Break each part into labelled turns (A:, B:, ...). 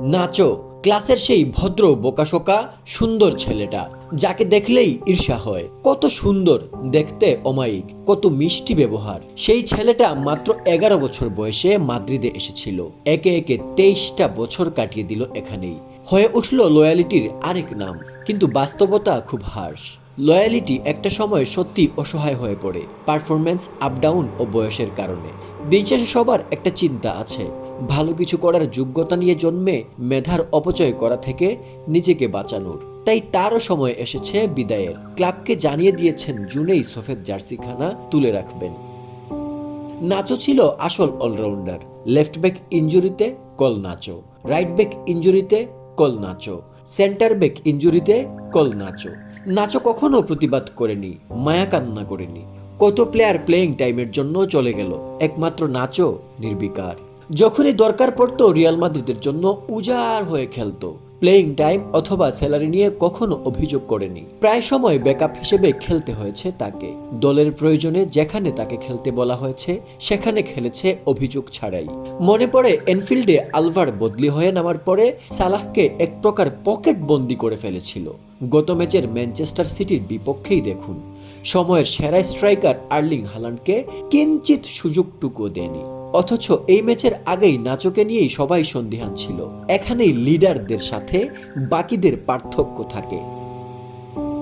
A: নাচো, ক্লাসের সেই ভদ্র বোকাশোকা, সুন্দর ছেলেটা, যাকে দেখলেই ঈর্ষা হয়। কত সুন্দর, দেখতে অমায়িক, কত মিষ্টি ব্যবহার। সেই ছেলেটা মাত্র এগারো বছর বয়সে মাদ্রিদে এসেছিল। একে একে তেইশটা বছর কাটিয়ে দিল এখানেই। হয়ে উঠল লয়ালিটির আরেক নাম, কিন্তু বাস্তবতা খুব হার্শ লয়ালিটি একটা সময় সত্যি অসহায় হয়ে পড়ে। পারফরম্যান্স আপ ডাউন ও বয়সের কারণে। দিন শেষে সবার একটা চিন্তা আছে। ভালো কিছু করার যোগ্যতা নিয়ে জন্মে মেধার অপচয় করা থেকে নিজেকে বাঁচানোর। তাই তারও সময় এসেছে বিদায়ের। ক্লাবকে জানিয়ে দিয়েছেন জুনেই সফেদ জার্সিখানা তুলে রাখবেন। নাচো ছিল আসল অলরাউন্ডার লেফট ব্যাক ইঞ্জুরিতে কল নাচো রাইট ব্যাক ইঞ্জুরিতে কল নাচো সেন্টার ব্যাক ইঞ্জুরিতে কল নাচো নাচো কখনো প্রতিবাদ করেনি, মায়া কান্না করেনি। কত প্লেয়ার প্লেয়িং টাইমের জন্য চলে গেল, একমাত্র নাচও নির্বিকার। যখনই দরকার পড়তো, রিয়াল মাদ্রিদের জন্য উজাড় হয়ে খেলতো। প্লেয়িং টাইম অথবা স্যালারি নিয়ে কখনো অভিযোগ করেনি। প্রায় সময় ব্যাকআপ হিসেবে খেলতে হয়েছে তাকে। দলের প্রয়োজনে যেখানে তাকে খেলতে বলা হয়েছে, সেখানে খেলেছে অভিযোগ ছাড়াই। মনে পড়ে এনফিল্ডে আলভার বদলি হয়ে নামার পরে সালাহকে এক প্রকার পকেট বন্দি করে ফেলেছিল। গত ম্যাচের ম্যানচেস্টার সিটির বিপক্ষেই দেখুন। সময়ের সেরা স্ট্রাইকার আর্লিং হালান্ডকে কিঞ্চিত সুযোগটুকু দেয়নি। অথচ এই ম্যাচের আগেই নাচকে নিয়েই সবাই সন্দিহান ছিল। এখানেই লিডারদের সাথে বাকিদের পার্থক্য থাকে।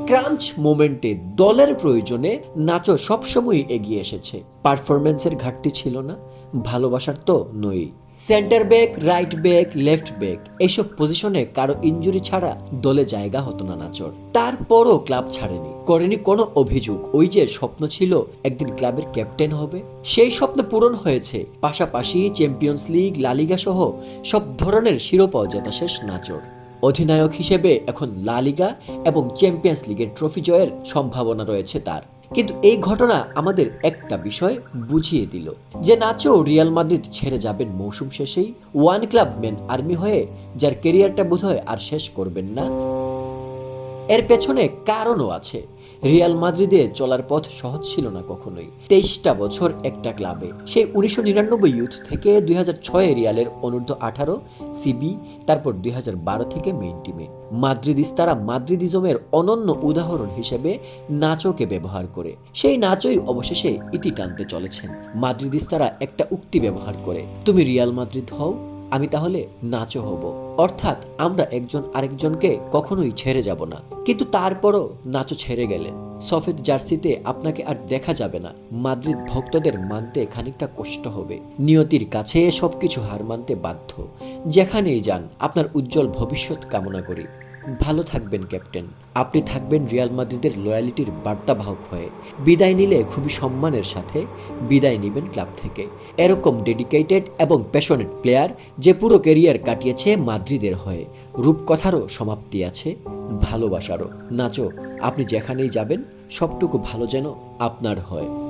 A: ক্রাঞ্চ মোমেন্টে দলের প্রয়োজনে নাচো সবসময়ই এগিয়ে এসেছে। পারফরমেন্সের ঘাটতি ছিল না, ভালোবাসার তো নই centre back, right back, left back এইসব পজিশনে কারও ইঞ্জুরি ছাড়া দলে জায়গা হতো না নাচর। তারপরও ক্লাব ছাড়েনি। করেনি কোনো অভিযোগ। ওই যে স্বপ্ন ছিল, একদিন ক্লাবের ক্যাপ্টেন হবে। সেই স্বপ্ন পূরণ হয়েছে। পাশাপাশি চ্যাম্পিয়ন্স লিগ লালিগা সহ সব ধরনের শিরোপাও জেতা শেষ নাচর। অধিনায়ক হিসেবে এখন লা লিগা এবং চ্যাম্পিয়ন্স লিগের ট্রফি জয়ের সম্ভাবনা রয়েছে তার। কিন্তু এই ঘটনা আমাদের একটা বিষয় বুঝিয়ে দিল, যে নাচো রিয়াল মাদ্রিদ ছেড়ে যাবেন মৌসুম শেষেই, ওয়ান ক্লাব ম্যান আর্মি হয়ে, যার কেরিয়ারটা বোধহয় আর শেষ করবেন না। এর পেছনে কারণও আছে। রিয়াল মাদ্রিদে চলার পথ সহজ ছিল না কখনোই। তেইশটা বছর একটা ক্লাবে। সেই উনিশশো নিরানব্বই ইউথ থেকে দুই হাজার ছয়ে রিয়ালের অনূর্ধ্ব আঠারো, সিবি, তারপর দুই হাজার বারো থেকে মেইন টিমে। মাদ্রিদিস্তারা মাদ্রিদিজমের অনন্য উদাহরণ হিসেবে নাচোকে ব্যবহার করে। সেই নাচই অবশেষে ইতি টানতে চলেছেন। মাদ্রিদিস্তারা একটা উক্তি ব্যবহার করে, তুমি রিয়াল মাদ্রিদ হও আমি তাহলে নাচও হব। অর্থাৎ আমরা একজন আরেকজনকে কখনোই ছেড়ে যাব না। কিন্তু তারপরও নাচো ছেড়ে গেলেন সফেদ জার্সিতে আপনাকে আর দেখা যাবে না। মাদ্রিদ ভক্তদের মানতে খানিকটা কষ্ট হবে। নিয়তির কাছে সবকিছু হার মানতে বাধ্য। যেখানেই যান, আপনার উজ্জ্বল ভবিষ্যৎ কামনা করি। ভালো থাকবেন, ক্যাপ্টেন। আপনি থাকবেন রিয়াল মাদ্রিদের লয়ালিটির বার্তাবাহক হয়ে। বিদায় নিলে খুবই সম্মানের সাথে বিদায় নেবেন ক্লাব থেকে। এরকম ডেডিকেটেড এবং প্যাশনেট প্লেয়ার যে পুরো ক্যারিয়ার কাটিয়েছে মাদ্রিদের হয়ে। রূপকথারও সমাপ্তি আছে, ভালোবাসারও। নাচো, আপনি যেখানেই যাবেন, সবটুকু ভালো যেন আপনার হয়।